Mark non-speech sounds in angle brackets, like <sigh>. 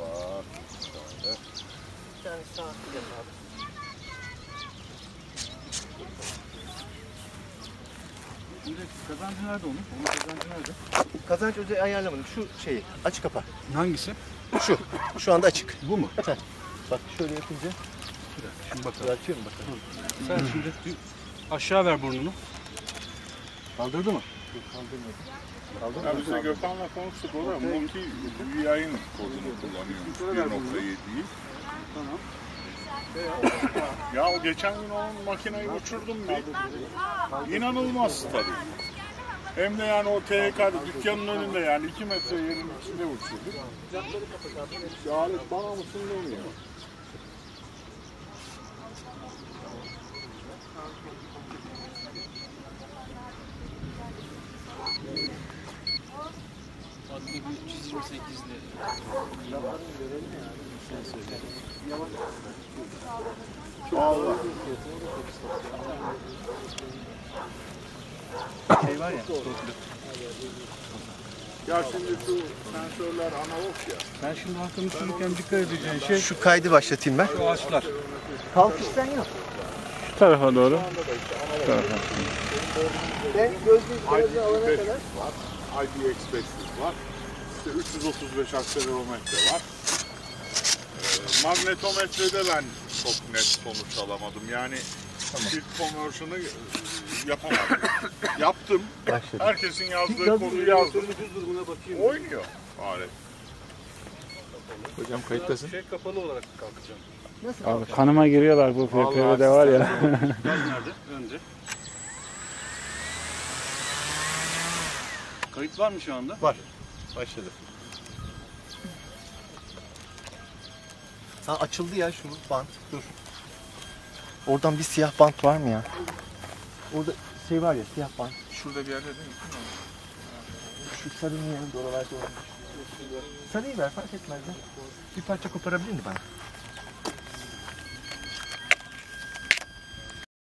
var. Şöyle. Bir tane sağ abi. Kazancı nerede onun? Onun kazancı nerede? Kazanç özel ayarlamadım. Şu şeyi aç kapa. Hangisi? Şu. Şu anda açık. Bu mu? Bak şöyle yapınca. Şimdi bakalım. Açıyorum bakalım. Sen şimdi bir aşağı ver burnunu. Kaldırdı mı? Ya biz de Gökhan'la konuştuk o da Multi VI'nin kodunu kullanıyormuş 1.7'yi. Tamam. Ya o geçen gün onun makineyi uçurdum bir. İnanılmaz tabii. Hem de yani o THK dükkanın önünde yani 2 metre yerin içinde uçurduk. Ya alet bana mısın demiyor. Allah. Şey var ya. Ya şimdi şu sensörler analog ya. Sen şimdi haftanın sürürken dikkat edeceğin şey Şu kaydı başlatayım ben. şu ağaçlar. Kalkış sen yap. Şu tarafa doğru. Ben gözlüğü alana IP5 kadar. var. IDX500 var. İşte 335 akselerometre var. Ee, magnetometrede ben çok net sonuç alamadım. Yani shift conversion'ı e, yapamadım. <coughs> Yaptım. Başladı. Herkesin yazdığı kodu yazdım. Nüfus durumuna bakayım. Oynuyor alet. Hocam kayıttasın. Şey kapalı olarak kalkacağım. Nasıl? Abi kanıma giriyorlar bu FPV'de var ya. <laughs> Nerede? Önce. Kayıt var mı şu anda? Var. Başladı. Ha açıldı ya şu bant. Dur. Oradan bir siyah bant var mı ya? Orada şey var ya siyah bant. Şurada bir yerde değil mi? Şu sarının yanında oralarda olmuş. Sarıyı ver fark etmez ya. Bir parça koparabilir mi bana?